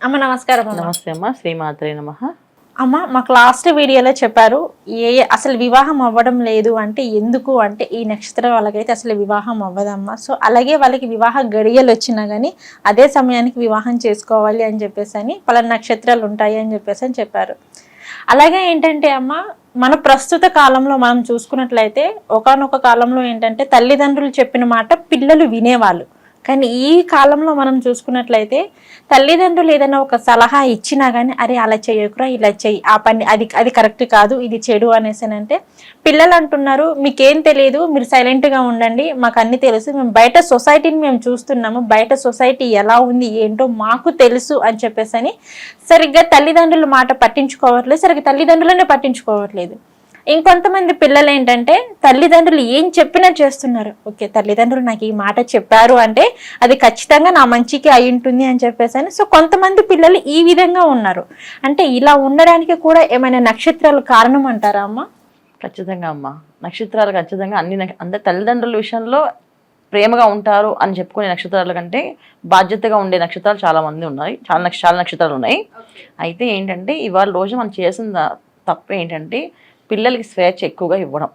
అమ్మ నమస్కారం నమస్తే అమ్మ శ్రీమాత్రే నమ. అమ్మ మాకు లాస్ట్ వీడియోలో చెప్పారు ఏ అసలు వివాహం అవ్వడం లేదు అంటే ఎందుకు అంటే ఈ నక్షత్రం వాళ్ళకైతే అసలు వివాహం అవ్వదమ్మా. సో అలాగే వాళ్ళకి వివాహ గడియలు వచ్చినా కానీ అదే సమయానికి వివాహం చేసుకోవాలి అని చెప్పేసి అని పలానా నక్షత్రాలు ఉంటాయి అని చెప్పేసి అని చెప్పారు. అలాగే ఏంటంటే అమ్మ మన ప్రస్తుత కాలంలో మనం చూసుకున్నట్లయితే ఒకానొక కాలంలో ఏంటంటే తల్లిదండ్రులు చెప్పిన మాట పిల్లలు వినేవాళ్ళు. కానీ ఈ కాలంలో మనం చూసుకున్నట్లయితే తల్లిదండ్రులు ఏదైనా ఒక సలహా ఇచ్చినా కానీ అరే అలా చేయకురా ఇలా చెయ్యి ఆ పని అది అది కరెక్ట్ కాదు ఇది చెడు అనేసి అని అంటే పిల్లలు అంటున్నారు మీకేం తెలియదు మీరు సైలెంట్గా ఉండండి మాకు అన్ని తెలుసు మేము బయట సొసైటీని మేము చూస్తున్నాము బయట సొసైటీ ఎలా ఉంది ఏంటో మాకు తెలుసు అని చెప్పేసి అని సరిగ్గా తల్లిదండ్రుల మాట పట్టించుకోవట్లేదు సరిగ్గా తల్లిదండ్రులనే పట్టించుకోవట్లేదు. ఇంకొంతమంది పిల్లలు ఏంటంటే తల్లిదండ్రులు ఏం చెప్పినా చేస్తున్నారు. ఓకే తల్లిదండ్రులు నాకు ఈ మాట చెప్పారు అంటే అది ఖచ్చితంగా నా మంచికి అయి ఉంటుంది అని చెప్పేసి అని సో కొంతమంది పిల్లలు ఈ విధంగా ఉన్నారు. అంటే ఇలా ఉండడానికి కూడా ఏమైనా నక్షత్రాలు కారణం అంటారా అమ్మ? ఖచ్చితంగా అమ్మ. నక్షత్రాలు ఖచ్చితంగా అన్ని అంటే అందరి తల్లిదండ్రుల విషయంలో ప్రేమగా ఉంటారు అని చెప్పుకునే నక్షత్రాల కంటే బాధ్యతగా ఉండే నక్షత్రాలు చాలా మంది ఉన్నాయి. చాలా చాలా నక్షత్రాలు ఉన్నాయి. అయితే ఏంటంటే ఇవాళ రోజు మనం చేసిన తప్పు ఏంటంటే పిల్లలకి స్వేచ్ఛ ఎక్కువగా ఇవ్వడం.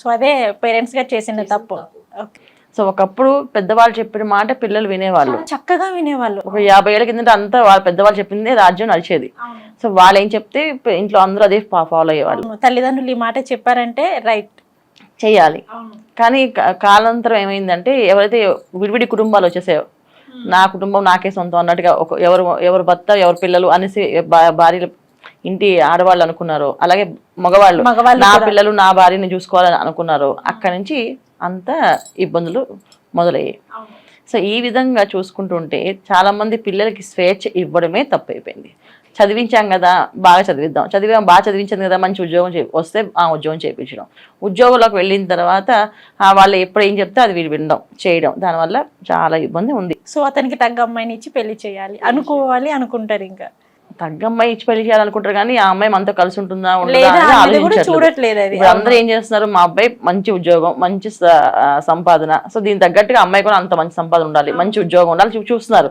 సో అదే పేరెంట్స్గా చేసిన తప్పు. ఓకే. సో ఒకప్పుడు పెద్దవాళ్ళు చెప్పిన మాట పిల్లలు వినేవాళ్ళు. చక్కగా వినేవాళ్ళు. ఒక యాభై ఏళ్ళ కిందట అంతా వాళ్ళ పెద్దవాళ్ళు చెప్పిందే రాజ్యం నడిచేది. సో వాళ్ళు ఏం చెప్తే ఇంట్లో అందరూ అదే ఫాలో అయ్యేవాళ్ళు. తల్లిదండ్రులు ఈ మాట చెప్పారంటే రైట్ చేయాలి కానీ కాలాంతరం ఏమైందంటే ఎవరైతే విడివిడి కుటుంబాలు వచ్చేసాయో నా కుటుంబం నాకే సొంతం అన్నట్టుగా ఒక ఎవరు ఎవరు భర్త ఎవరు పిల్లలు అనేసి భార్యలు ఇంటి ఆడవాళ్ళు అనుకున్నారు అలాగే మగవాళ్ళు మగవాళ్ళు నా పిల్లలు నా భార్యని చూసుకోవాలని అనుకున్నారు అక్కడి నుంచి అంత ఇబ్బందులు మొదలయ్యాయి. సో ఈ విధంగా చూసుకుంటుంటే చాలా మంది పిల్లలకి స్వేచ్ఛ ఇవ్వడమే తప్పైపోయింది. చదివించాం కదా బాగా చదివిద్దాం. చదివాం బాగా చదివించాం కదా మంచి ఉద్యోగం వస్తే ఆ ఉద్యోగం చేయించడం ఉద్యోగంలోకి వెళ్ళిన తర్వాత ఆ వాళ్ళు ఎప్పుడు ఏం చెప్తే అది వీళ్ళు వినడం చేయడం. దానివల్ల చాలా ఇబ్బంది ఉంది. సో అతనికి తగ్గ అమ్మాయిని ఇచ్చి పెళ్ళి చేయాలి. అనుకోవాలి అనుకుంటారు ఇంకా. తగ్గమ్మాయి ఇచ్చి పెళ్ళి చేయాలనుకుంటారు కానీ ఆ అమ్మాయి మనతో కలిసి ఉంటుందా ఉండదా. చూడట్లేదు అందరూ ఏం చేస్తున్నారు? మా అబ్బాయి మంచి ఉద్యోగం మంచి సంపాదన. సో దీని తగ్గట్టుగా అమ్మాయి కూడా అంత మంచి సంపాదన ఉండాలి మంచి ఉద్యోగం ఉండాలి చూస్తున్నారు.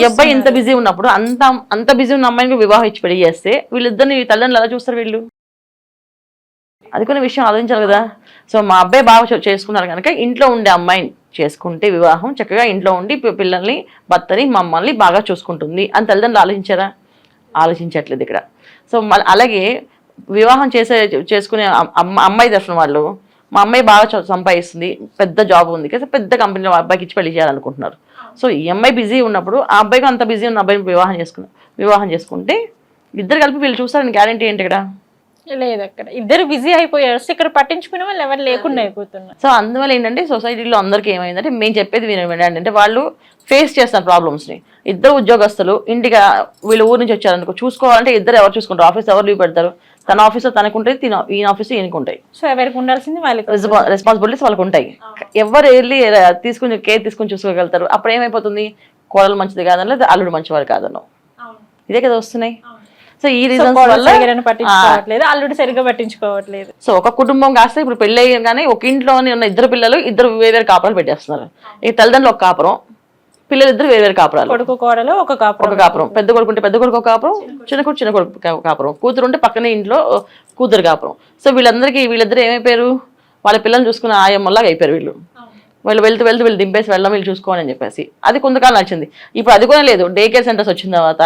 ఈ అబ్బాయి ఇంత బిజీ ఉన్నప్పుడు అంత అంత బిజీ ఉన్న అమ్మాయికి వివాహం ఇచ్చి పెళ్ళి చేస్తే వీళ్ళిద్దరిని తల్లిదండ్రులు ఎలా చూస్తారు వీళ్ళు? అది కొన్ని విషయం ఆలోచించాలి కదా. సో మా అబ్బాయి బాగా చేసుకున్నారు కనుక ఇంట్లో ఉండే అమ్మాయిని చేసుకుంటే వివాహం చక్కగా ఇంట్లో ఉండి పి- పిల్లల్ని భర్తని మమ్మల్ని బాగా చూసుకుంటుంది. అని తల్లిదండ్రులు ఆలోచించారా? ఆలోచించట్లేదు ఇక్కడ. సో అలాగే వివాహం చేసే చేసుకునే అమ్మ అమ్మాయి తరఫున వాళ్ళు మా అమ్మాయి బాగా చ- సంపాదిస్తుంది పెద్ద జాబ్ ఉంది కదా పెద్ద కంపెనీలో అబ్బాయికి ఇచ్చి పెళ్ళి చేయాలనుకుంటున్నారు. సో ఈ అమ్మాయి బిజీ ఉన్నప్పుడు ఆ అబ్బాయికి అంత బిజీ ఉన్న అబ్బాయిని వివాహం చేసుకున్నారు వివాహం చేసుకుంటే ఇద్దరు కలిపి వీళ్ళు చూస్తారని గ్యారంటీ ఏంటి ఇక్కడ? లేదు అక్కడ ఇద్దరు బిజీ అయిపోయారు. సో ఇక్కడ పట్టించుకునే వాళ్ళు ఎవరు లేకుండా అయిపోతున్నారు. సో అందువల్ల ఏంటంటే సొసైటీలో అందరికీ ఏమైందంటే మేము చెప్పేది వినండి. అంటే వాళ్ళు ఫేస్ చేస్తారు ప్రాబ్లమ్స్ని ఇద్దరు ఉద్యోగస్తులు ఇంటికి వీళ్ళు ఊరు నుంచి వచ్చారనుకో చూసుకోవాలంటే ఇద్దరు ఎవరు చూసుకుంటారు? ఆఫీస్ ఎవరు లీవ్ పెడతారు? తన ఆఫీస్లో తనకుంటాయి తిన ఈ ఆఫీస్ ఈయనకుంటాయి. సో ఎవరికి ఉండాల్సింది వాళ్ళకి రెస్పాన్సిబిలిటీస్ వాళ్ళకు ఉంటాయి ఎవరు వెళ్ళి తీసుకుని కేర్ తీసుకుని చూసుకోగలుగుతారు? అప్పుడు ఏమైపోతుంది కోడలు మంచిది కాదనో లేదా అల్లుడు మంచివారు కాదనో? ఇదే కదా వస్తున్నాయి. సో ఈ రీజన్స్ వల్ల సరిగ్గా పట్టించుకోవట్లేదు అల్లుడు సరిగ్గా పట్టించుకోవట్లేదు. సో ఒక కుటుంబం కాస్తే ఇప్పుడు పెళ్ళి అయ్యగానే ఒక ఇంట్లోనే ఉన్న ఇద్దరు పిల్లలు ఇద్దరు వేరే కాపురాలు పెట్టేస్తున్నారు. ఈ తల్లిదండ్రులు ఒక కాపురం పిల్లలు ఇద్దరు వేరే కాపురాలు. కొడుకు కోడలు ఒక ఒక కాపురం. కాపురం పెద్ద కొడుకు ఉంటే పెద్ద కొడుకు ఒక కాపురం చిన్న కొడుకు. చిన్న కొడుకు కాపురం. కూతురు ఉంటే పక్కనే ఇంట్లో కూతురు కాపురం. సో వీళ్ళందరికీ వీళ్ళిద్దరు ఏమైపోయారు? వాళ్ళ పిల్లల్ని చూసుకున్న ఆయమ్మలాగా అయిపోయారు వీళ్ళు. వాళ్ళు వెళ్తూ వెళ్తూ వీళ్ళు దింపేసి వెళ్ళడం వీళ్ళు చూసుకోవాలి అని చెప్పేసి. అది కొంతకాలం నచ్చింది ఇప్పుడు అది కూడా లేదు. డే కేర్ సెంటర్స్ వచ్చిన తర్వాత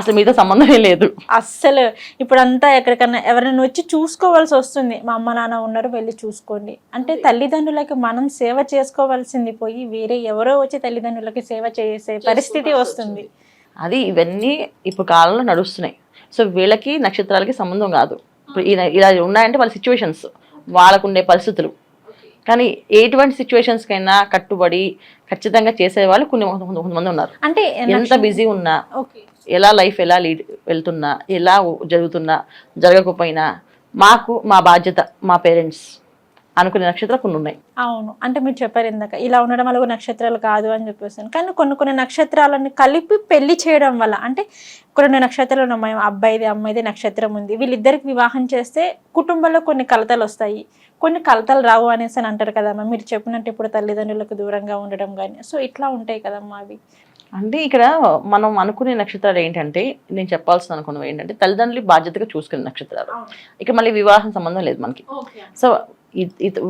అసలు మీతో సంబంధమే లేదు. అస్సలు ఇప్పుడంతా ఎక్కడికన్నా ఎవరైనా వచ్చి చూసుకోవాల్సి వస్తుంది. మా అమ్మ నాన్న ఉన్నారు వెళ్ళి చూసుకోండి. అంటే తల్లిదండ్రులకి మనం సేవ చేసుకోవాల్సింది పోయి వేరే ఎవరో వచ్చి తల్లిదండ్రులకి సేవ చేసే పరిస్థితి వస్తుంది. అది ఇవన్నీ ఇప్పుడు కాలంలో నడుస్తున్నాయి. సో వీళ్ళకి నక్షత్రాలకి సంబంధం కాదు. ఇప్పుడు ఇలా ఉన్నాయంటే వాళ్ళ సిచ్యువేషన్స్ వాళ్ళకు ఉండే పరిస్థితులు. కానీ ఎటువంటి సిచ్యువేషన్స్కైనా కట్టుబడి ఖచ్చితంగా చేసేవాళ్ళు కొన్ని కొంత- కొంతమంది ఉన్నారు. అంటే ఎంత బిజీ ఉన్నా ఎలా లైఫ్ ఎలా లీడ్ వెళ్తున్నా ఎలా జరుగుతున్నా జరగకపోయినా మాకు మా బాధ్యత మా పేరెంట్స్ అనుకునే నక్షత్రాలు కొన్ని ఉన్నాయి. అవును. అంటే మీరు చెప్పారు ఇందాక ఇలా ఉండడం వల్ల నక్షత్రాలు కాదు అని చెప్పేసి కానీ కొన్ని కొన్ని నక్షత్రాలను కలిపి పెళ్ళి చేయడం వల్ల అంటే కొన్ని నక్షత్రాలు ఉన్నాయి అబ్బాయిది అమ్మాయిది నక్షత్రం ఉంది. వీళ్ళిద్దరికి వివాహం చేస్తే కుటుంబంలో కొన్ని కలతలు వస్తాయి. కొన్ని కలతలు రావు అనేసి అని అంటారు కదమ్మా మీరు చెప్పినట్టు ఇప్పుడు తల్లిదండ్రులకు దూరంగా ఉండడం కానీ సో ఇట్లా ఉంటాయి కదమ్మా అవి. అంటే ఇక్కడ మనం అనుకునే నక్షత్రాలు ఏంటంటే నేను చెప్పాల్సిన అనుకున్నవి ఏంటంటే తల్లిదండ్రులు బాధ్యతగా చూసుకునే నక్షత్రాలు. ఇక మళ్ళీ వివాహం సంబంధం లేదు మనకి. సో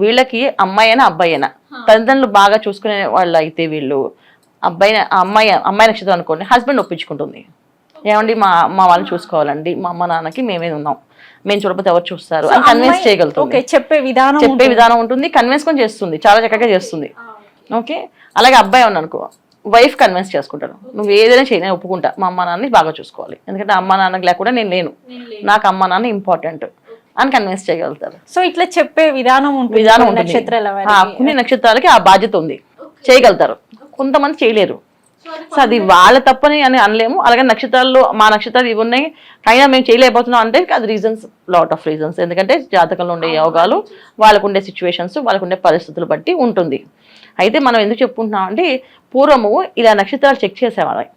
వీళ్ళకి అమ్మాయి అయినా అబ్బాయి అయినా తల్లిదండ్రులు బాగా చూసుకునే వాళ్ళు అయితే వీళ్ళు అబ్బాయి అమ్మాయి అమ్మాయి నక్షత్రం అనుకోండి హస్బెండ్ ఒప్పించుకుంటుంది. ఏమండి మా మా వాళ్ళని చూసుకోవాలండి మా అమ్మ నాన్నకి మేమే ఉన్నాం. మేము చూడకపోతే ఎవరు చూస్తారు. అని కన్విన్స్ ఓకే చేయగలుగుతుంది. చెప్పే విధానం చెప్పే విధానం ఉంటుంది కన్విన్స్ కూడా చేస్తుంది. చాలా చక్కగా చేస్తుంది. ఓకే? అలాగే అబ్బాయి ఉన్నాను అనుకో వైఫ్ కన్విన్స్ చేసుకుంటారు నువ్వు ఏదైనా చేయి నేను ఒప్పుకుంటా. మా అమ్మ నాన్నని బాగా చూసుకోవాలి. ఎందుకంటే అమ్మ నాన్నకి లేకుండా నేను లేను. నాకు అమ్మ నాన్న ఇంపార్టెంట్ అని కన్విన్స్ చేయగలుగుతారు. సో ఇట్లా చెప్పే విధానం ఉంటుంది. విధానం ఉంటుంది. కొన్ని నక్షత్రాలకి ఆ బాధ్యత ఉంది. చేయగలుగుతారు. కొంతమంది చేయలేరు. సో అది వాళ్ళ తప్పని అని అనలేము. అలాగే నక్షత్రాల్లో మా నక్షత్రాలు ఇవి ఉన్నాయి. అయినా మేము చేయలేకపోతున్నాం అంటే అది రీజన్స్ లాట్ ఆఫ్ రీజన్స్ ఎందుకంటే జాతకంలో ఉండే యోగాలు వాళ్ళకు ఉండే సిచ్యువేషన్స్ వాళ్ళకు ఉండే పరిస్థితులు బట్టి ఉంటుంది. అయితే మనం ఎందుకు చెప్పుకుంటున్నాం అంటే పూర్వము ఇలా నక్షత్రాలు చెక్ చేసేవాళ్ళం.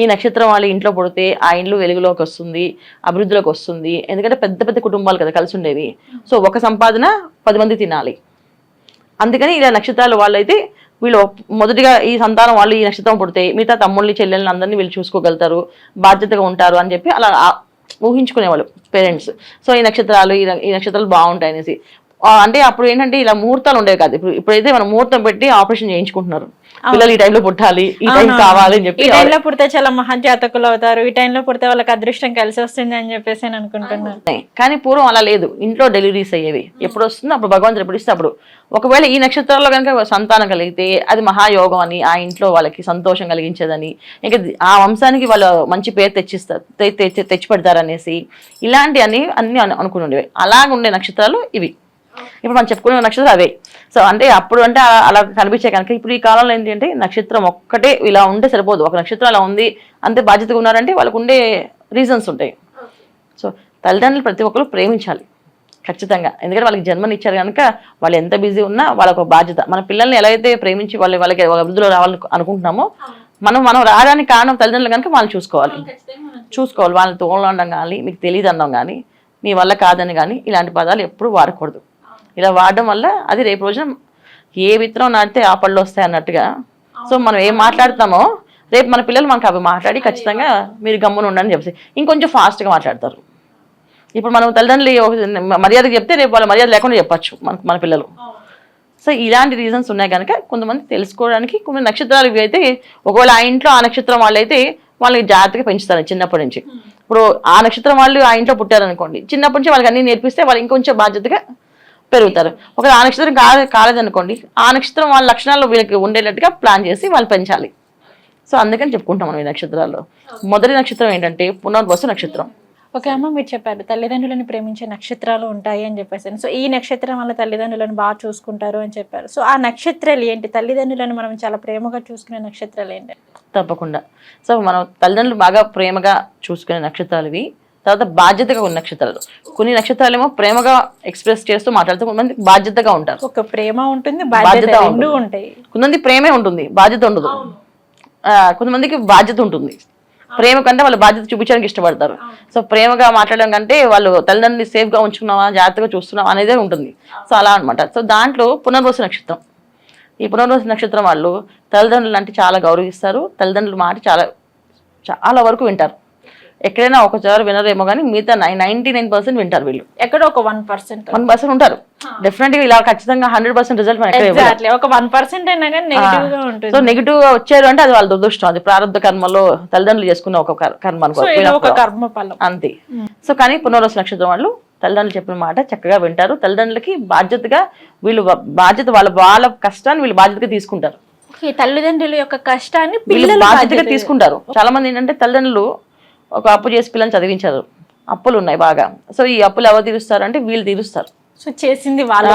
ఈ నక్షత్రం వాళ్ళ ఇంట్లో పుడితే ఆ ఇంట్లో వెలుగులోకి వస్తుంది అభివృద్ధిలోకి వస్తుంది. ఎందుకంటే పెద్ద పెద్ద కుటుంబాలు కదా కలిసి ఉండేవి. సో ఒక సంపాదన పది మంది తినాలి. అందుకని ఇలా నక్షత్రాలు వాళ్ళైతే వీళ్ళు మొదటిగా ఈ సంతానం వాళ్ళు ఈ నక్షత్రం పుడితే మిగతా తమ్ముళ్ళని చెల్లెల్ని అందరినీ వీళ్ళు చూసుకోగలుగుతారు బాధ్యతగా ఉంటారు అని చెప్పి అలా ఊహించుకునేవాళ్ళు పేరెంట్స్. సో ఈ నక్షత్రాలు ఈ నక్షత్రాలు బాగుంటాయి అనేసి. అంటే అప్పుడు ఏంటంటే ఇలా ముహూర్తాలు ఉండేవి కాదు. ఇప్పుడు ఇప్పుడైతే మనం ముహూర్తం పెట్టి ఆపరేషన్ చేయించుకుంటున్నారు. పిల్లలు ఈ టైంలో పుట్టాలి ఈ టైం. కావాలి అని ఈ చెప్పి టైంలో పుడితే చాలా మహాజాతకులు అవుతారు ఈ టైంలో పుడితే వాళ్ళకి అదృష్టం కలిసి వస్తుంది అని చెప్పేసి నేను అనుకుంటున్నాను. కానీ పూర్వం అలా లేదు. ఇంట్లో డెలివరీస్ అయ్యేవి. ఎప్పుడు వస్తుందో అప్పుడు భగవంతుడు ఎప్పుడు ఇస్తే అప్పుడు. ఒకవేళ ఈ నక్షత్రాల్లో కనుక సంతానం కలిగితే అది మహాయోగం అని ఆ ఇంట్లో వాళ్ళకి సంతోషం కలిగించేదని ఇంకా ఆ వంశానికి వాళ్ళు మంచి పేరు తెచ్చిస్తారు తెచ్చి తెచ్చి పెడతారనేసి ఇలాంటి అని అన్ని అను- అనుకుని ఉండేవి. అలాగ ఉండే నక్షత్రాలు ఇవి. ఇప్పుడు మనం చెప్పుకునే నక్షత్రాలు అవే సో అంటే అప్పుడు అంటే అలా- కనిపించే కనుక ఇప్పుడు ఈ కాలంలో ఏంటి అంటే నక్షత్రం ఒక్కటే ఇలా ఉంటే సరిపోదు. ఒక నక్షత్రం అలా ఉంది అంతే బాధ్యతగా ఉన్నారంటే వాళ్ళకు ఉండే రీజన్స్ ఉంటాయి. సో తల్లిదండ్రులు ప్రతి ఒక్కరు ప్రేమించాలి ఖచ్చితంగా. ఎందుకంటే వాళ్ళకి జన్మనిచ్చారు కనుక వాళ్ళు ఎంత బిజీ ఉన్నా వాళ్ళకు ఒక బాధ్యత. మన పిల్లల్ని ఎలా అయితే ప్రేమించి వాళ్ళు వాళ్ళకి ఒక అభివృద్ధిలో రావాలని అనుకుంటున్నామో మనం మనం రావడానికి కారణం తల్లిదండ్రులు కనుక వాళ్ళు చూసుకోవాలి. చూసుకోవాలి. వాళ్ళని అనడం కానీ మీకు తెలియదు అనడం కానీ మీ వల్ల కాదని కానీ ఇలాంటి పదాలు ఎప్పుడు వాడకూడదు. ఇలా వాడడం వల్ల అది రేపు రోజున ఏ విత్తనం నాటితే ఆ పళ్ళు వస్తాయి అన్నట్టుగా. సో మనం ఏం మాట్లాడుతామో రేపు మన పిల్లలు మనకు అవి మాట్లాడి ఖచ్చితంగా మీరు గమ్మున ఉండండి చెప్పేసి. ఇంకొంచెం ఫాస్ట్గా మాట్లాడతారు. ఇప్పుడు మనం తల్లిదండ్రులు మర్యాద చెప్తే రేపు వాళ్ళ మర్యాద లేకుండా చెప్పచ్చు మన మన పిల్లలు. సో ఇలాంటి రీజన్స్ ఉన్నాయి కనుక కొంతమంది తెలుసుకోవడానికి కొన్ని నక్షత్రాలు ఇవి అయితే ఒకవేళ ఆ ఇంట్లో ఆ నక్షత్రం వాళ్ళైతే వాళ్ళకి జాగ్రత్తగా పెంచుతారు చిన్నప్పటి నుంచి. ఇప్పుడు ఆ నక్షత్రం వాళ్ళు ఆ ఇంట్లో పుట్టారనుకోండి చిన్నప్పటి నుంచి వాళ్ళకి అన్ని నేర్పిస్తే వాళ్ళు ఇంకొంచెం బాధ్యతగా పెరుగుతారు. ఒకవేళ ఆ నక్షత్రం కాలే కాలేదనుకోండి ఆ నక్షత్రం వాళ్ళ లక్షణాలు వీళ్ళకి ఉండేటట్టుగా ప్లాన్ చేసి వాళ్ళు పెంచాలి. సో అందుకని చెప్పుకుంటాం మనం ఈ నక్షత్రాల్లో. మొదటి నక్షత్రం ఏంటంటే పునర్వసు నక్షత్రం. ఓకే అమ్మ మీరు చెప్పారు తల్లిదండ్రులను ప్రేమించే నక్షత్రాలు ఉంటాయి అని చెప్పేసి. సో ఈ నక్షత్రం వల్ల తల్లిదండ్రులను బాగా చూసుకుంటారు అని చెప్పారు. సో ఆ నక్షత్రాలు ఏంటి? తల్లిదండ్రులను మనం చాలా ప్రేమగా చూసుకునే నక్షత్రాలు ఏంటి? తప్పకుండా. సో మనం తల్లిదండ్రులు బాగా ప్రేమగా చూసుకునే నక్షత్రాలు ఇవి. తర్వాత బాధ్యతగా ఉన్న నక్షత్రాలు. కొన్ని నక్షత్రాలు ఏమో ప్రేమగా ఎక్స్ప్రెస్ చేస్తూ మాట్లాడుతూ కొంతమంది బాధ్యతగా ఉంటారు. ఒక ప్రేమ ఉంటుంది బాధ్యత రెండు. ఉంటాయి. కొంతమంది ప్రేమే ఉంటుంది బాధ్యత ఉండదు. ఆ, కొంతమందికి బాధ్యత ఉంటుంది. ప్రేమ కంటే వాళ్ళు బాధ్యత చూపించడానికి ఇష్టపడతారు. సో ప్రేమగా మాట్లాడడం కంటే వాళ్ళు తల్లిదండ్రులు సేఫ్గా ఉంచుకున్నావా జాగ్రత్తగా చూస్తున్నావా అనేదే ఉంటుంది. సో అలా అన్నమాట. సో దాంట్లో పునర్వసు నక్షత్రం. ఈ పునర్వసు నక్షత్రం వాళ్ళు తల్లిదండ్రులు అంటే చాలా గౌరవిస్తారు. తల్లిదండ్రుల మాట చాలా చాలా వరకు వింటారు. ఎక్కడైనా ఒకసారి వినరేమో కానీ మిగతా నైన్టీ నైన్ పర్సెంట్ వింటారు వీళ్ళు. ఎక్కడో ఒక వన్ పర్సెంట్ వన్ పర్సెంట్ ఉంటారు. డెఫినెట్గా ఇలా ఖచ్చితంగా హండ్రెడ్ పర్సెంట్ రిజల్ట్ ఒక వన్ పర్సెంట్ అయినా కానీ సో నెగిటివ్గా వచ్చారు అంటే అది వాళ్ళ దురదృష్టం. అది ప్రారంభ కర్మలో తల్లిదండ్రులు చేసుకున్న ఒక కర్- కర్మ అనుకో ఒక అంతే. సో కానీ పునర్వసు నక్షత్రం వాళ్ళు తల్లిదండ్రులు చెప్పిన మాట చక్కగా వింటారు. తల్లిదండ్రులకి బాధ్యతగా వీళ్ళు బాధ్యత వాళ్ళ వాళ్ళ కష్టాన్ని వీళ్ళు బాధ్యతగా తీసుకుంటారు. తల్లిదండ్రుల యొక్క కష్టాన్ని పిల్లలు బాధ్యతగా తీసుకుంటారు. చాలా మంది ఏంటంటే తల్లిదండ్రులు ఒక అప్పు చేసి పిల్లల్ని చదివించారు. అప్పులు ఉన్నాయి బాగా. సో ఈ అప్పులు ఎవరు తీరుస్తారు అంటే వీళ్ళు తీరుస్తారు. సో చేసింది వాళ్ళు.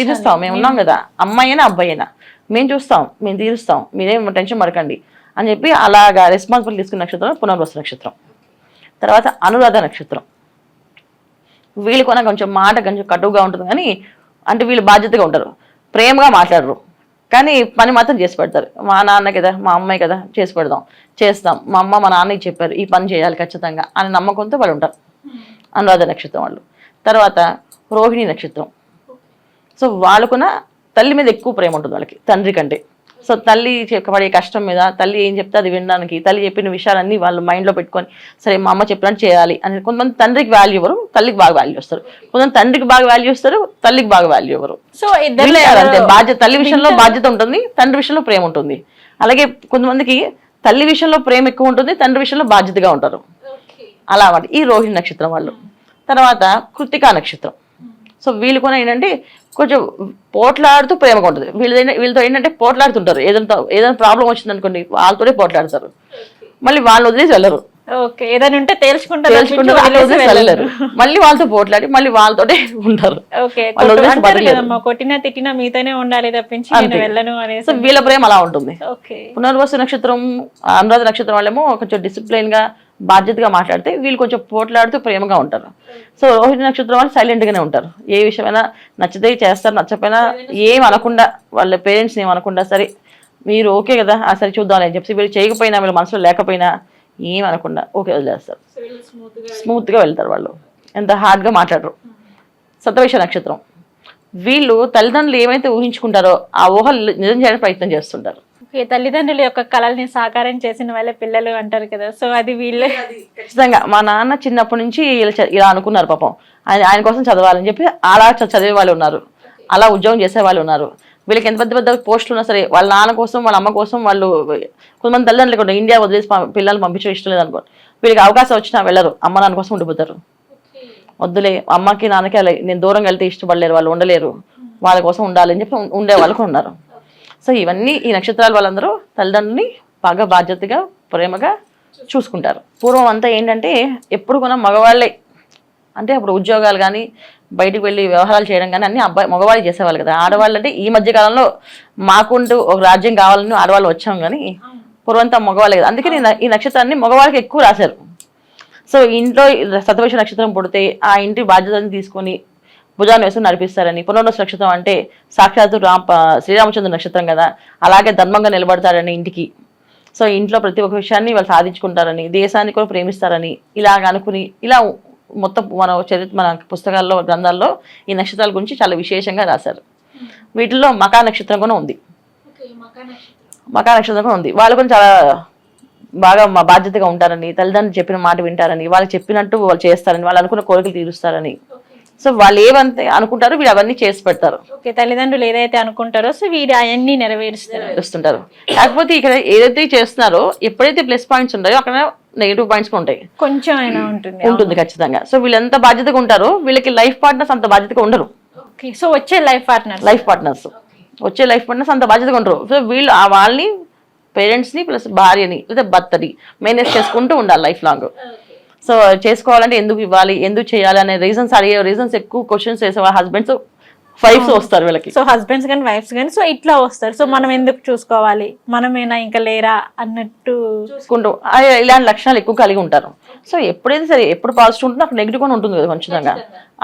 తీరుస్తాం మేము ఉన్నాం కదా. అమ్మాయి అయినా అబ్బాయి అయినా మేము చూస్తాం మేము తీరుస్తాం. మీరేం టెన్షన్ పడకండి. అని చెప్పి అలాగా రెస్పాన్సిబిలిటీ తీసుకున్న నక్షత్రం పునర్వసు నక్షత్రం. తర్వాత అనురాధ నక్షత్రం. వీళ్ళు కొన కొంచెం మాట కొంచెం కటువుగా ఉంటుంది కానీ అంటే వీళ్ళు బాధ్యతగా ఉంటారు. ప్రేమగా మాట్లాడరు. కానీ పని మాత్రం చేసి పెడతారు. మా నాన్న కదా మా అమ్మాయి కదా చేసి పెడదాం చేస్తాం. మా అమ్మ మా నాన్నకి చెప్పారు ఈ పని చేయాలి ఖచ్చితంగా అని నమ్మకంతో వాళ్ళు ఉంటారు. అనురాధ నక్షత్రం వాళ్ళు. తర్వాత రోహిణి నక్షత్రం. సో వాళ్ళకున్న తల్లి మీద ఎక్కువ ప్రేమ ఉంటుంది వాళ్ళకి తండ్రి కంటే. సో తల్లి చె- పడే కష్టం మీద తల్లి ఏం చెప్తే అది వినడానికి తల్లి చెప్పిన విషయాలన్నీ వాళ్ళు మైండ్లో పెట్టుకొని సరే మా అమ్మ చెప్పినట్టు చేయాలి అని కొంతమంది తండ్రికి వాల్యూ ఇవ్వరు తల్లికి బాగా వాల్యూ ఇస్తారు. కొంతమంది తండ్రికి బాగా వాల్యూ ఇస్తారు తల్లికి బాగా వాల్యూ ఇవ్వరు. సో ఇద్దరు అంతే. బాధ్యత తల్లి విషయంలో బాధ్యత ఉంటుంది తండ్రి విషయంలో ప్రేమ ఉంటుంది. అలాగే కొంతమందికి తల్లి విషయంలో ప్రేమ ఎక్కువ ఉంటుంది తండ్రి విషయంలో బాధ్యతగా ఉంటారు. అలా అన్నమాట. ఈ రోహిణి నక్షత్రం వాళ్ళు. తర్వాత కృతికా నక్షత్రం. సో వీళ్ళు కూడా ఏంటంటే కొంచెం పోట్లాడుతూ ప్రేమగా ఉంటుంది. వీళ్ళు వీళ్ళతో ఏంటంటే పోట్లాడుతుంటారు. ఏదైనా ఏదైనా ప్రాబ్లం వచ్చింది అనుకోండి వాళ్ళతోనే పోట్లాడతారు. మళ్ళీ వాళ్ళు వదిలేసి వెళ్ళరు. ఓకే ఏదైనా ఉంటే తేల్చుకుంటారు వెళ్ళరు. మళ్ళీ వాళ్ళతో పోట్లాడి మళ్ళీ వాళ్ళతోనే ఉంటారు. కొట్టినా తిట్టినా మీతోనే ఉండాలి తప్పించి వెళ్ళను అనేసి. వీళ్ళ ప్రేమ అలా ఉంటుంది. పునర్వసు నక్షత్రం అనురాధ నక్షత్రం వాళ్ళేమో కొంచెం డిసిప్లైన్గా బాధ్యతగా మాట్లాడితే వీళ్ళు కొంచెం పోట్లాడుతూ ప్రేమగా ఉంటారు. సో రోహిణి నక్షత్రం వాళ్ళు సైలెంట్ గానే ఉంటారు. ఏ విషయమైనా నచ్చితే చేస్తారు నచ్చకపోయినా ఏం అనకుండా వాళ్ళ పేరెంట్స్ ఏం అనకుండా సరే మీరు ఓకే కదా ఆ సరే చూద్దాం అని చెప్పి వీళ్ళు చేయకపోయినా వీళ్ళ మనసులో లేకపోయినా ఏం అనకుండా ఓకే వదిలేస్తారు. స్మూత్గా వెళ్తారు వాళ్ళు. ఎంత హార్డ్గా మాట్లాడరు. సతవేష నక్షత్రం. వీళ్ళు తల్లిదండ్రులు ఏమైతే ఊహించుకుంటారో ఆ ఊహలు నిజం చేయడానికి ప్రయత్నం చేస్తుంటారు. ఓకే తల్లిదండ్రుల యొక్క కళల్ని సాకారం చేసిన వాళ్ళ పిల్లలు అంటారు కదా. సో అది వీళ్ళే. ఖచ్చితంగా. మా నాన్న చిన్నప్పటి నుంచి ఇలా అనుకున్నారు పాపం. ఆయన ఆయన కోసం చదవాలని చెప్పి అలా చదివే వాళ్ళు ఉన్నారు. అలా ఉద్యోగం చేసే వాళ్ళు ఉన్నారు. వీళ్ళకి ఎంత పెద్ద పెద్ద పోస్టులు ఉన్నా సరే వాళ్ళ నాన్న కోసం వాళ్ళ అమ్మ కోసం వాళ్ళు కొంతమంది తల్లిదండ్రులు కూడా ఇండియా వదిలేసి పం- పిల్లల్ని పంపించడం ఇష్టం లేదు అనుకో వీళ్ళకి అవకాశం వచ్చినా వెళ్ళరు. అమ్మ నాన్న కోసం ఉండిపోతారు. వద్దులే. అమ్మకి నాన్నకి నేను దూరం వెళ్తే ఇష్టపడలేరు. వాళ్ళు ఉండలేరు. వాళ్ళ కోసం ఉండాలని చెప్పి ఉండే వాళ్ళు కూడా ఉన్నారు. సో ఇవన్నీ ఈ నక్షత్రాలు వాళ్ళందరూ తల్లిదండ్రులని బాగా బాధ్యతగా ప్రేమగా చూసుకుంటారు. పూర్వం అంతా ఏంటంటే ఎప్పుడు కూడా మగవాళ్ళే అంటే అప్పుడు ఉద్యోగాలు కానీ బయటికి వెళ్ళి వ్యవహారాలు చేయడం కానీ అన్ని అబ్బాయి మగవాళ్ళు చేసేవాళ్ళు కదా. ఆడవాళ్ళు అంటే ఈ మధ్య కాలంలో మాకుంటూ ఒక రాజ్యం కావాలని ఆడవాళ్ళు వచ్చాం కానీ పూర్వంతా మగవాళ్ళే కదా. అందుకే నేను ఈ నక్షత్రాన్ని మగవాళ్ళకి ఎక్కువ రాశారు. సో ఇంట్లో సతవేష నక్షత్రం పుడితే ఆ ఇంటి బాధ్యతను తీసుకొని భుజాన్ని వేసుకుని నడిపిస్తారని పునర్వసు నక్షత్రం అంటే సాక్షాత్తు రామ్ శ్రీరామచంద్ర నక్షత్రం కదా. అలాగే ధర్మంగా నిలబడతారని ఇంటికి. సో ఇంట్లో ప్రతి ఒక్క విషయాన్ని వాళ్ళు సాధించుకుంటారని దేశాన్ని కూడా ప్రేమిస్తారని ఇలాగ అనుకుని ఇలా మొత్తం మన చరిత్ర మన పుస్తకాల్లో గ్రంథాల్లో ఈ నక్షత్రాల గురించి చాలా విశేషంగా రాశారు. వీటిల్లో మకా నక్షత్రం కూడా ఉంది. మకా నక్షత్రం కూడా ఉంది. వాళ్ళు కూడా చాలా బాగా మా బాధ్యతగా ఉంటారని తల్లిదండ్రులు చెప్పిన మాట వింటారని వాళ్ళు చెప్పినట్టు వాళ్ళు చేస్తారని వాళ్ళు అనుకున్న కోరికలు తీరుస్తారని. సో వాళ్ళు ఏవంతే అనుకుంటారో వీళ్ళు అవన్నీ చేసి పెడతారు. ఓకే తల్లిదండ్రులు ఏదైతే అనుకుంటారో సో వీరు అవన్నీ నెరవేరుస్తారు. చేస్తుంటారు కాకపోతే ఇక్కడ ఏదైతే చేస్తున్నారో ఎప్పుడైతే ప్లస్ పాయింట్స్ ఉంటాయో అక్కడ నెగిటివ్ పాయింట్స్ ఉంటాయి. కొంచెం ఉంటుంది. ఉంటుంది ఖచ్చితంగా. సో వీళ్ళు ఎంత బాధ్యతగా ఉంటారో వీళ్ళకి లైఫ్ పార్ట్నర్స్ అంత బాధ్యతగా ఉండరు. సో వచ్చే లైఫ్ పార్ట్నర్ లైఫ్ పార్ట్నర్స్ వచ్చే లైఫ్ పార్ట్నర్స్ అంత బాధ్యతగా ఉండరు. సో వీళ్ళు ఆ వాళ్ళని పేరెంట్స్ని ప్లస్ భార్యని లేదా భర్తని మేనేజ్ చేసుకుంటూ ఉండాలి లైఫ్ లాంగ్ సో చేసుకోవాలంటే ఎందుకు ఇవ్వాలి? ఎందుకు చేయాలి? అనే రీజన్స్ అడిగే రీజన్స్ ఎక్కువ క్వశ్చన్స్ వేసే హస్బెండ్స్ వైఫ్స్ వస్తారు వీళ్ళకి. సో హస్బెండ్స్ కానీ వైఫ్స్ కానీ సో ఇట్లా వస్తారు. సో మనం ఎందుకు చూసుకోవాలి? మనమేనా ఇంకా లేరా అన్నట్టు చూసుకుంటూ ఇలాంటి లక్షణాలు ఎక్కువ కలిగి ఉంటారు. సో ఎప్పుడైతే సరే ఎప్పుడు పాజిటివ్ ఉంటుందో అక్కడ నెగిటివ్ కూడా ఉంటుంది కదా ఖచ్చితంగా.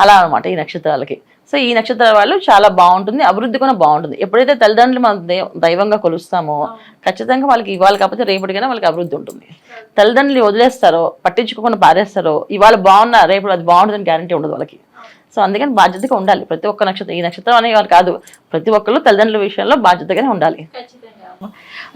అలా అనమాట ఈ నక్షత్రాలకి. సో ఈ నక్షత్రాల వాళ్ళు చాలా బాగుంటుంది అభివృద్ధి కూడా బాగుంటుంది. ఎప్పుడైతే తల్లిదండ్రులు మనం దైవంగా కొలుస్తామో ఖచ్చితంగా వాళ్ళకి ఇవాళ కాకపోతే రేపటికైనా వాళ్ళకి అభివృద్ధి ఉంటుంది. తల్లిదండ్రులు వదిలేస్తారో పట్టించుకోకుండా పారేస్తారో ఇవాళ బాగున్నా రేపు అది బాగుంటుందని గ్యారంటీ ఉండదు వాళ్ళకి. సో అందుకని బాధ్యతగా ఉండాలి. ప్రతి ఒక్క నక్షత్రం ఈ నక్షత్రం అనే వాళ్ళు కాదు. ప్రతి ఒక్కళ్ళు తల్లిదండ్రుల విషయంలో బాధ్యతగానే ఉండాలి.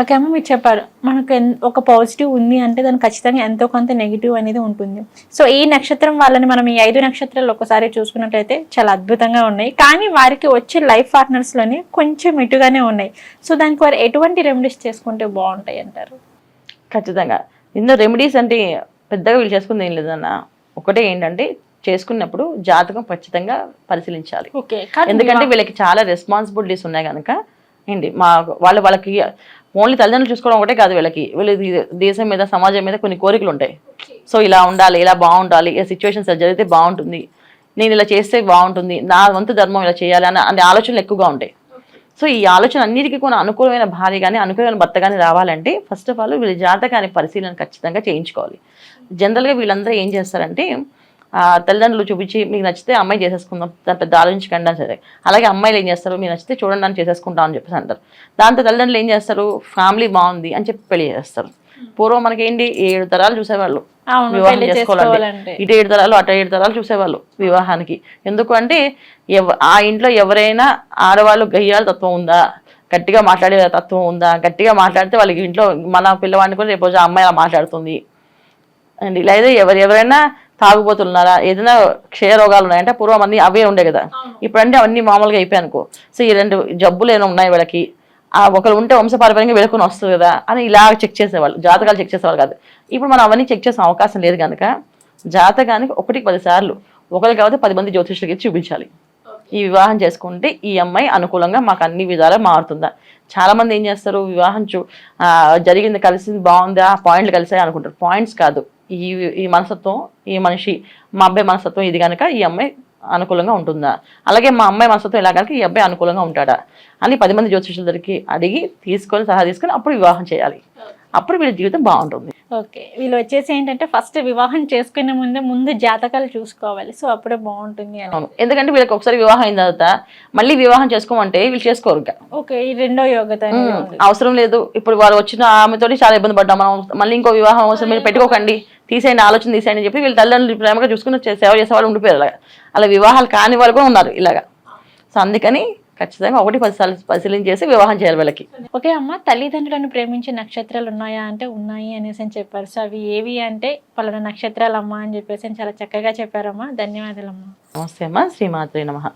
ఓకే అమ్మ మీరు చెప్పారు. మనకు ఒక పాజిటివ్ ఉంది అంటే దానికి ఖచ్చితంగా ఎంతో కొంత నెగిటివ్ అనేది ఉంటుంది. సో ఈ నక్షత్రం వాళ్ళని మనం ఈ ఐదు నక్షత్రాలు ఒకసారి చూసుకున్నట్లయితే చాలా అద్భుతంగా ఉన్నాయి. కానీ వారికి వచ్చే లైఫ్ పార్ట్నర్స్లోనే కొంచెం ఇటుగానే ఉన్నాయి. సో దానికి వారు ఎటువంటి రెమెడీస్ చేసుకుంటే బాగుంటాయి అంటారు? ఖచ్చితంగా. ఇందులో రెమెడీస్ అంటే పెద్దగా వీళ్ళు చేసుకుంది ఏం లేదన్న. ఒకటే ఏంటంటే చేసుకున్నప్పుడు జాతకం ఖచ్చితంగా పరిశీలించాలి. ఎందుకంటే వీళ్ళకి చాలా రెస్పాన్సిబిలిటీస్ ఉన్నాయి కనుక ఏంటి మా వాళ్ళు వాళ్ళకి ఓన్లీ తల్లిదండ్రులు చూసుకోవడం ఒకటే కాదు వీళ్ళకి. వీళ్ళకి దేశం మీద సమాజం మీద కొన్ని కోరికలు ఉంటాయి. సో ఇలా ఉండాలి ఇలా బాగుండాలి ఈ సిచ్యువేషన్స్ జరిగితే బాగుంటుంది నేను ఇలా చేస్తే బాగుంటుంది నా వంతు ధర్మం ఇలా చేయాలి అన్న అనే ఆలోచనలు ఎక్కువగా ఉంటాయి. సో ఈ ఆలోచన అన్నిటికీ కూడా అనుకూలమైన భార్య కానీ అనుకూలమైన భర్త కానీ రావాలంటే ఫస్ట్ ఆఫ్ ఆల్ వీళ్ళ జాతకాన్ని పరిశీలన ఖచ్చితంగా చేయించుకోవాలి. జనరల్గా వీళ్ళందరూ ఏం చేస్తారంటే తల్లిదండ్రులు చూపించి మీకు నచ్చితే అమ్మాయి చేసేసుకుందాం. దాని పెద్ద ఆలోచించకండి అని సరే. అలాగే అమ్మాయిలు ఏం చేస్తారు? మీకు నచ్చితే చూడండి అని చేసేసుకుంటాం అని చెప్పేసి అంటారు. దాంతో తల్లిదండ్రులు ఏం చేస్తారు? ఫ్యామిలీ బాగుంది అని చెప్పి పెళ్ళి చేస్తారు. పూర్వం మనకేంటి? ఏడు తరాలు చూసేవాళ్ళు. వివాహం చేసుకోవాలంటే. ఇటు ఏడు తరాలు అటు ఏడు తరాలు చూసేవాళ్ళు వివాహానికి. ఎందుకు అంటే ఆ ఇంట్లో ఎవరైనా ఆడవాళ్ళు గయ్యాల తత్వం ఉందా? గట్టిగా మాట్లాడే తత్వం ఉందా? గట్టిగా మాట్లాడితే వాళ్ళకి ఇంట్లో మన పిల్లవాడిని కూడా రేపు ఆ అమ్మాయి అలా మాట్లాడుతుంది. అండ్ ఇలా అయితే ఎవరు ఎవరైనా తాగుబోతున్నారా? ఏదైనా క్షయ రోగాలు ఉన్నాయంటే పూర్వం అన్ని అవే ఉండే కదా. ఇప్పుడంటే అవన్నీ మామూలుగా అయిపోయాయి అనుకో. సో ఈ రెండు జబ్బులు ఏమైనా ఉన్నాయి వీళ్ళకి? ఆ ఒకరు ఉంటే వంశపారపర్యంగా వెళుకొని వస్తుంది కదా అని ఇలా చెక్ చేసేవాళ్ళు. జాతకాలు చెక్ చేసేవాళ్ళు కాదు. ఇప్పుడు మనం అవన్నీ చెక్ చేసే అవకాశం లేదు కనుక జాతకానికి ఒకటికి పది సార్లు. ఒకరికి కాబట్టి పది మంది జ్యోతిష్యులకి చూపించాలి. ఈ వివాహం చేసుకుంటే ఈ అమ్మాయి అనుకూలంగా మాకు అన్ని విధాలా మారుతుందా? చాలా మంది ఏం చేస్తారు? వివాహం చూ జరిగింది కలిసింది బాగుందా? పాయింట్లు కలిసాయి అనుకుంటారు. పాయింట్స్ కాదు. ఈ ఈ మనసత్వం ఈ మనిషి మా అబ్బాయి మనసత్వం ఇది కనుక ఈ అమ్మాయి అనుకూలంగా ఉంటుందా? అలాగే మా అమ్మాయి మనస్తత్వం ఇలా కనుక ఈ అబ్బాయి అనుకూలంగా ఉంటాడా? అని పది మంది జ్యోతిషుల దగ్గరికి అడిగి తీసుకొని సలహా తీసుకొని అప్పుడు వివాహం చేయాలి. అప్పుడు వీళ్ళ జీవితం బాగుంటుంది. ఓకే. వీళ్ళు వచ్చేసి ఏంటంటే ఫస్ట్ వివాహం చేసుకునే ముందే ముందు జాతకాలు చూసుకోవాలి. సో అప్పుడే బాగుంటుంది అని. ఎందుకంటే వీళ్ళకి ఒకసారి వివాహం అయిన తర్వాత మళ్ళీ వివాహం చేసుకోమంటే వీళ్ళు చేసుకోరు ఇంకా. ఓకే. ఈ రెండో యోగ్యత అవసరం లేదు. ఇప్పుడు వారు వచ్చిన ఆమెతోటి చాలా ఇబ్బంది పడ్డాం. మనం మళ్ళీ ఇంకో వివాహం అవసరం మీరు పెట్టుకోకండి తీసేయండి ఆలోచన తీసేయండి అని చెప్పి వీళ్ళ తల్లిదండ్రులు ప్రేమగా చూసుకుని సేవ చేసే వాళ్ళు ఉండిపోయారు అలాగా. అలా వివాహాలు కాని వాళ్ళు కూడా ఉన్నారు ఇలాగా. సో అందుకని ఖచ్చితంగా ఒకటి పది సార్లు పరిశీలన చేసి వివాహం చేయాలి వీళ్ళకి. ఓకే అమ్మ తల్లిదండ్రులను ప్రేమించే నక్షత్రాలు ఉన్నాయా అంటే ఉన్నాయి అనేసి అని చెప్పారు. సో అవి ఏవి అంటే పలానా నక్షత్రాలు అమ్మ అని చెప్పేసి చాలా చక్కగా చెప్పారమ్మా. ధన్యవాదాలమ్మా. నమస్తే అమ్మా శ్రీమాత్రి నమ.